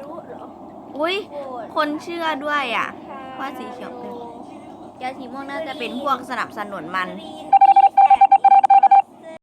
รุเหรออุ้ยคนเชื่อด้วยอะ ว่าสีเขียวเป็นยาสีม่วงน่าจะเป็นพวกสนับสนุนมันน